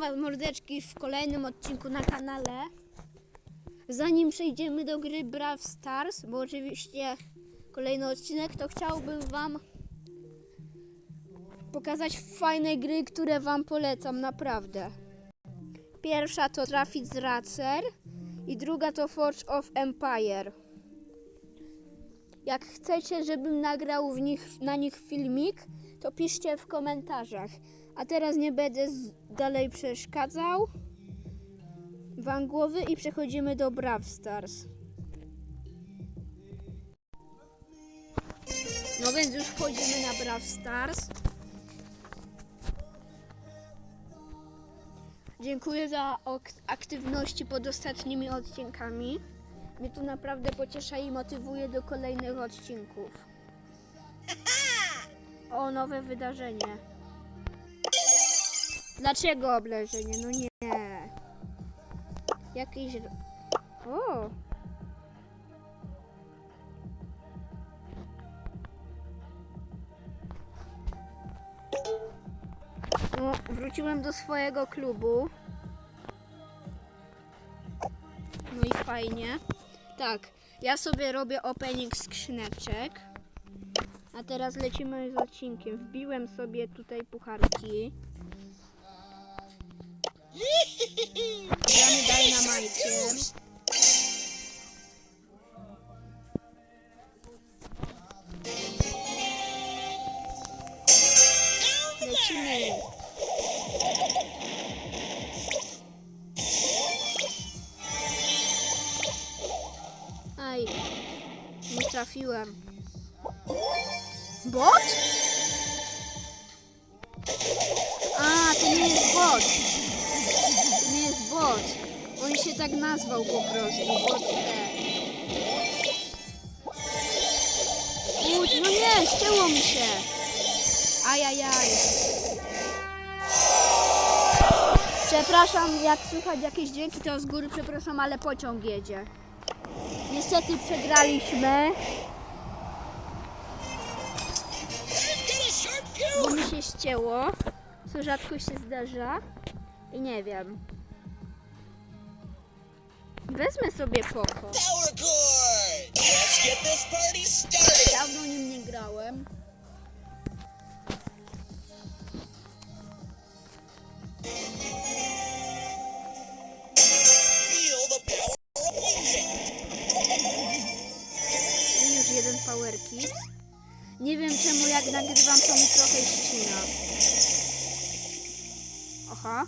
Was mordeczki w kolejnym odcinku na kanale. Zanim przejdziemy do gry Brawl Stars, bo oczywiście kolejny odcinek, to chciałbym Wam pokazać fajne gry, które Wam polecam, naprawdę. Pierwsza to Trafic z Racer i druga to Forge of Empire. Jak chcecie, żebym nagrał w nich, na nich filmik, to piszcie w komentarzach. A teraz nie będę dalej przeszkadzał wam głowy i przechodzimy do Brawl Stars. No więc już wchodzimy na Brawl Stars. Dziękuję za aktywności pod ostatnimi odcinkami. Mnie to naprawdę pociesza i motywuje do kolejnych odcinków. O, nowe wydarzenie. Dlaczego oblężenie? No nie. Jakieś... O! No, wróciłem do swojego klubu. No i fajnie. Tak, ja sobie robię opening skrzyneczek. A teraz lecimy z odcinkiem. Wbiłem sobie tutaj pucharki. Gramy dynamajkiem. Lecimy. Aj, nie trafiłem. Bot? A, to nie jest bot. On się tak nazwał po prostu. E. No nie, ścięło mi się. Ajajaj. Przepraszam, jak słychać jakieś dźwięki, to z góry przepraszam, ale pociąg jedzie. Niestety przegraliśmy, bo mi się ścięło, co rzadko się zdarza i nie wiem. Wezmę sobie poko. Let's get this party started! Dawno nim nie grałem. Już jeden power kit. Nie wiem czemu jak nagrywam to mi trochę ścina. Aha.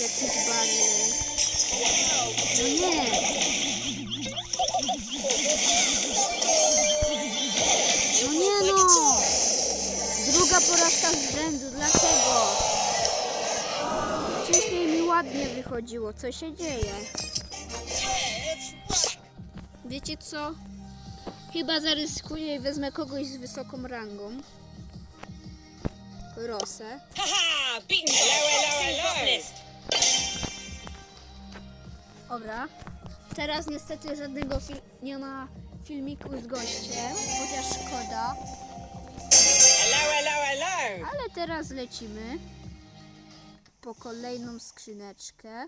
Jakiś bardziej. No nie. No nie no. Druga porażka z rzędu. Dlaczego? Wcześniej mi ładnie wychodziło. Co się dzieje? Wiecie co? Chyba zaryzykuję i wezmę kogoś z wysoką rangą. Rosę. Haha! Beaten Hello, hello, hello! Dobra. Teraz niestety żadnego nie ma filmiku z gościem, chociaż szkoda. Hello, hello, hello! Ale teraz lecimy po kolejną skrzyneczkę.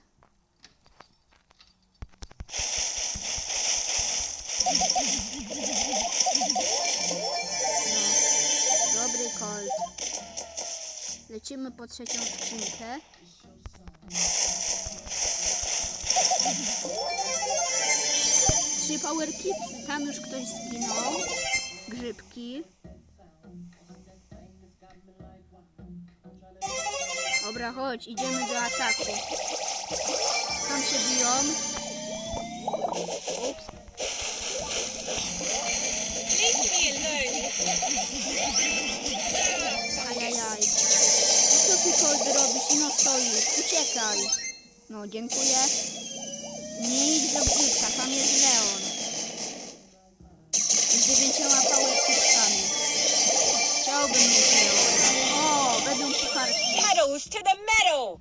No, dobry kolt. Lecimy po trzecią skrzynkę. Trzy power kits. Tam już ktoś zginął. Grzybki. Dobra, chodź, idziemy do ataku. Tam się biją. Ups. Leave me alone! Ty Cold robisz? No stoisz. Uciekaj. No, dziękuję. Nie idź do grzybka, tam jest Leon. Z dziewięcioma tipsami. Chciałbym mieć Leona. O, będą pucharki. Medals to the medal!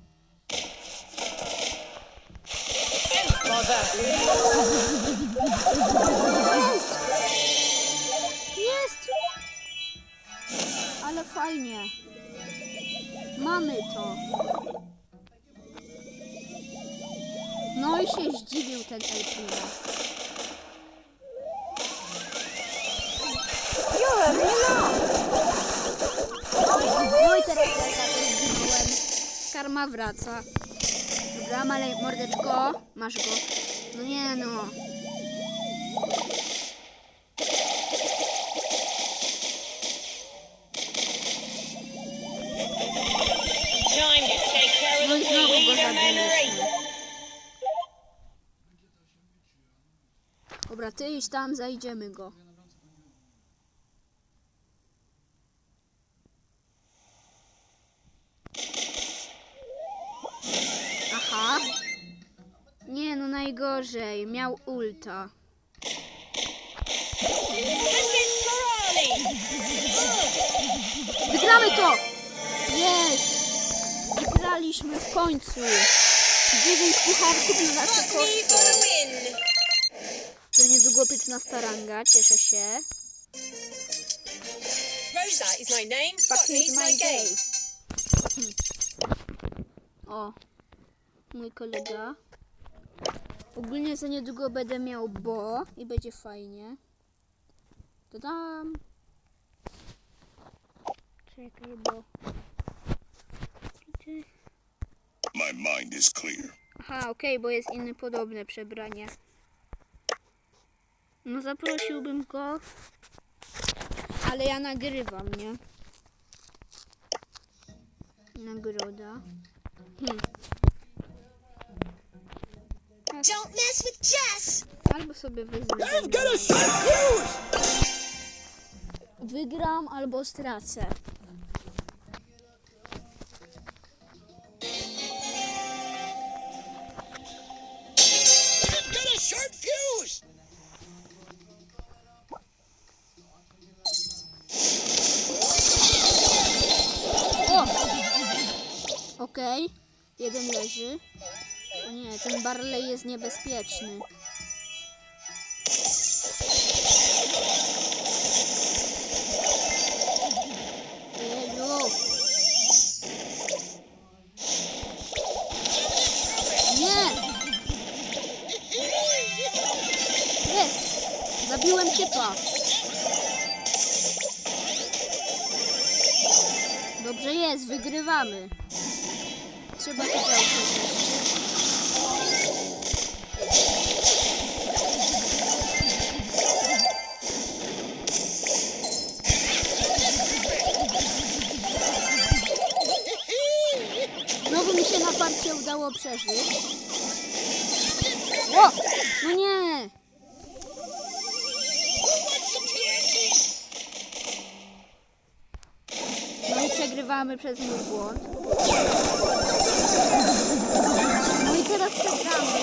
Jest! Jest! Ale fajnie. Mamy to. No i się zdziwił ten El Primo. No i teraz ja zginąłem. Karma wraca. Dobra, malej mordeczko. Masz go. No nie no. Ty tam, zajdziemy go. Aha. Nie, no najgorzej. Miał ulta. Wygramy to! Jest! Wygraliśmy w końcu. Dziewięć pucharków na nasze Fuck me for konto. the win. To niedługo 15 ranga, cieszę się. Rosa is my name. Me is my game. O, mój kolega. Ogólnie za niedługo będę miał bo i będzie fajnie. Dodam. Czekaj, bo. My mind is clear. Aha, okej, bo jest inne podobne przebranie. No zaprosiłbym go, ale ja nagrywam, nie? Nagroda. Hmm. Don't mess with Jess! Albo sobie wezmę. Wygram albo stracę. Jeden leży. O nie, ten Barley jest niebezpieczny. Zabiłem typa. Dobrze jest, wygrywamy. Trzeba to działko zniszczyć. Znowu mi się na parcie udało przeżyć. O! No nie! No i przegrywamy przez mój błąd. No i teraz przegramy.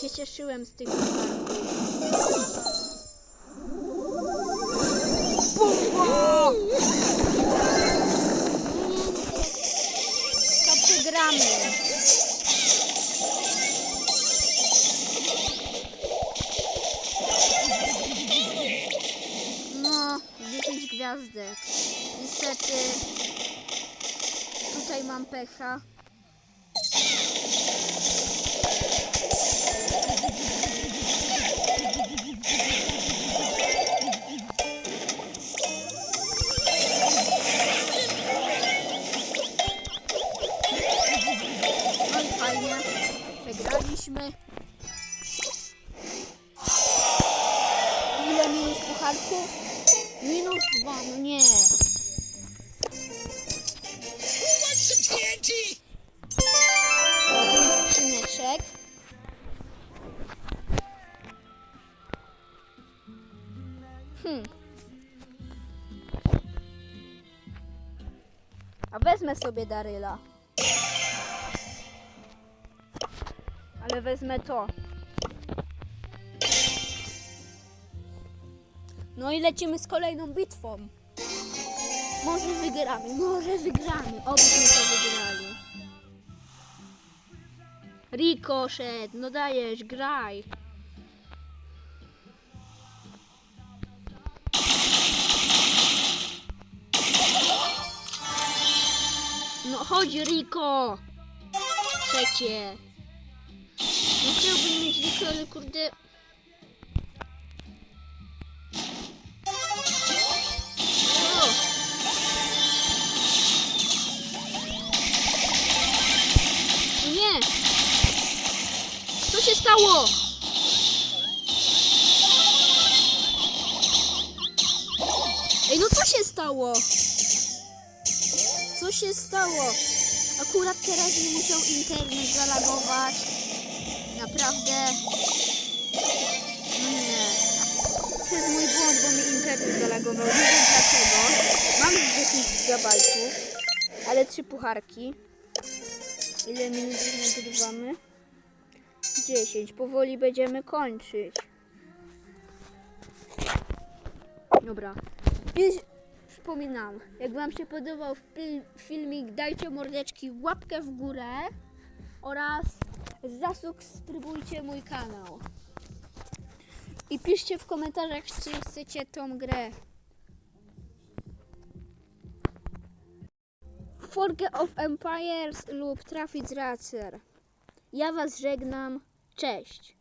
Się cieszyłem z tych. No, 10 gwiazdek. Niestety tutaj mam pecha. Wezmę sobie Daryla. Ale wezmę to. No i lecimy z kolejną bitwą. Może wygramy, może wygramy. Obyśmy to wygrali. Ricochet, no dajesz, graj. Chodź, Riko! Trzecie. No chciałbym mieć Riko, ale kurde... Nie! Co się stało? Ej, no co się stało? Co się stało? Akurat teraz mi musiał internet zalagować. Naprawdę. No nie. To jest mój błąd, bo mi internet zalagował. Nie wiem dlaczego. Mam 10 gigabajtów, ale trzy pucharki. Ile minut już nagrywamy? 10. Powoli będziemy kończyć. Dobra. Przypominam, jak Wam się podobał fil- filmik, dajcie mordeczki łapkę w górę oraz zasubskrybujcie mój kanał. I piszcie w komentarzach, czy chcecie tą grę. Forge of Empires lub Trafic Racer. Ja Was żegnam. Cześć.